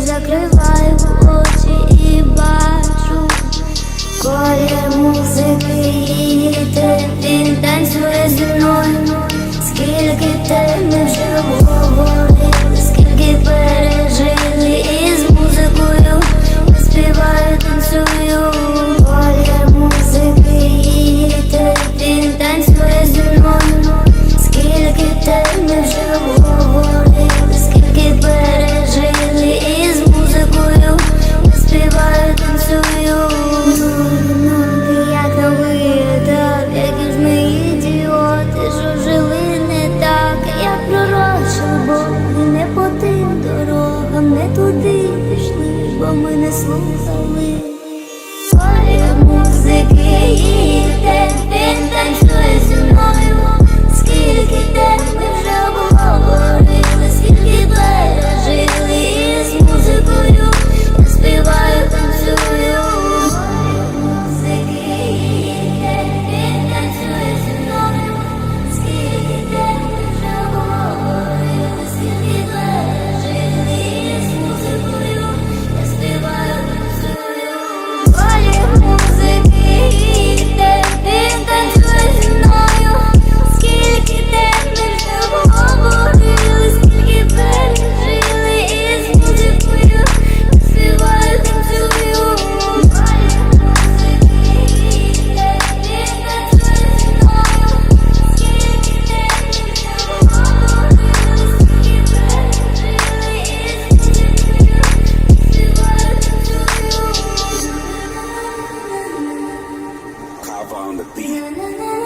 закрив. довго ми не слухали. Твої музики і те, on the beat.